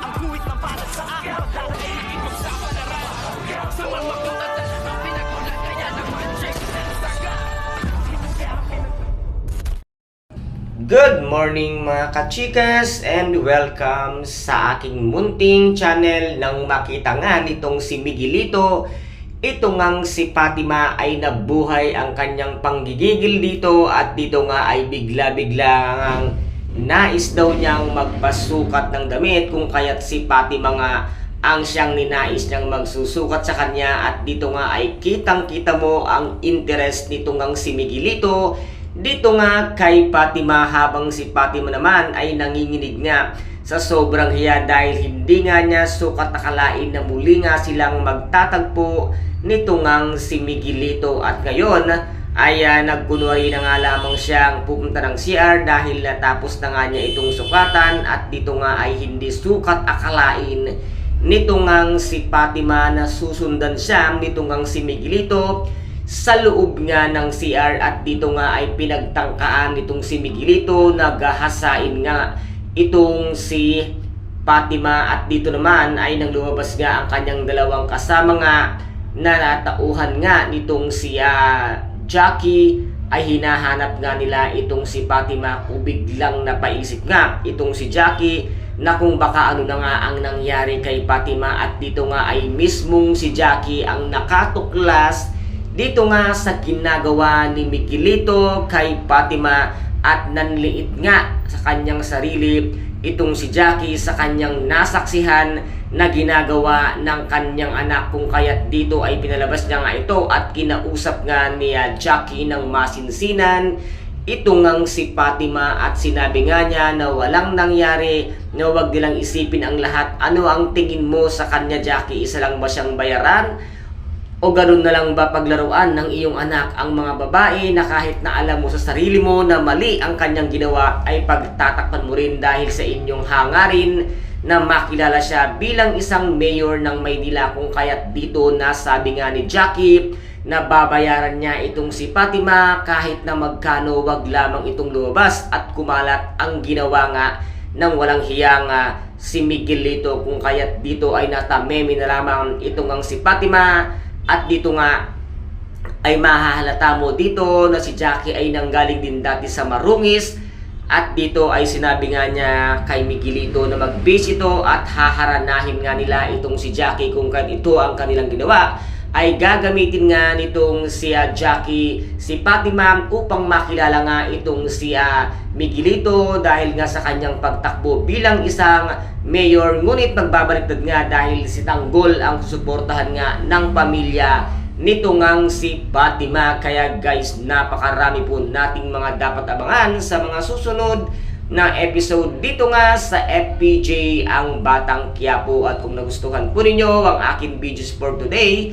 Ang guhit na para sa akin. Pagdadaig ipagsapalaran Sa mga katatan Ang pinagulat kaya naman Check na saga Good morning mga kachikas and welcome sa aking munting channel. Nang makita nga nitong si Miguelito ito ngang si Fatima ay nabuhay ang kanyang panggigigil dito at dito nga ay bigla-bigla ngang nais daw niyang magpasukat ng damit kung kaya't si Fatima nga ang siyang ninais niyang magsusukat sa kanya at dito nga ay kitang-kita mo ang interest nito ngang si Miguelito. Dito nga kay Fatima habang si Fatima naman ay nanginginig nga sa sobrang hiya dahil hindi nga niya sukat akalain na muli nga silang magtatagpo nito ngang si Miguelito. At ngayon ay uh, nagkunwari na nga lamang siyang pupunta ng CR dahil natapos na nga niya itong sukatan at dito nga ay hindi sukat akalain nito ngang si Fatima na susundan siya nito ngang si Miguelito sa loob nga ng CR at dito nga ay pinagtangkaan nitong si Miguelito naghahasain nga itong si Fatima at dito naman ay nang lumabas nga ang kanyang dalawang kasama nga na natauhan nga nitong si ah, Jackie ay hinahanap nga nila itong si Fatima. Kung biglang napaisip nga itong si Jackie na kung baka ano na nga ang nangyari kay Fatima. At dito nga ay mismong si Jackie ang nakatuklas dito nga sa ginagawa ni Miguelito kay Fatima. At nanliit nga sa kanyang sarili itong si Jackie sa kanyang nasaksihan na ginagawa ng kanyang anak kung kaya't dito ay pinalabas niya nga ito at kinausap nga ni Jackie ng masinsinan. Ito ngang si Fatima at sinabi nga niya na walang nangyari na wag nilang isipin ang lahat. Ano ang tingin mo sa kanya Jackie? Isa lang ba siyang bayaran o ganun na lang ba paglaruan ng iyong anak ang mga babae na kahit na alam mo sa sarili mo na mali ang kanyang ginawa ay pagtatakpan mo rin dahil sa inyong hangarin na makilala siya bilang isang mayor ng Maynila kung kaya't dito nasabi nga ni Jackie na babayaran niya itong si Fatima kahit na magkano wag lamang itong lumabas at kumalat ang ginawa nga ng walang hiyang ah, si Miguelito kung kaya't dito ay natameme na lamang itong ang si Fatima at dito nga ay mahahalata mo. Dito na si Jackie ay nanggaling din dati sa Marungis. At dito ay sinabi nga niya kay Miguelito na mag-base ito at haharanahin nga nila itong si Jackie kung kan ito ang kanilang ginawa ay gagamitin nga nitong si ah, Jackie si Fatima upang makilala nga itong si ah, Miguelito dahil nga sa kanyang pagtakbo bilang isang mayor. Ngunit magbabaliktad nga dahil si Tanggol ang susuportahan nga ng pamilya nito ngang si Fatima kaya guys napakarami po nating mga dapat abangan sa mga susunod na episode dito nga sa FPJ ang Batang Quiapo at kung nagustuhan po ninyo ang aking videos for today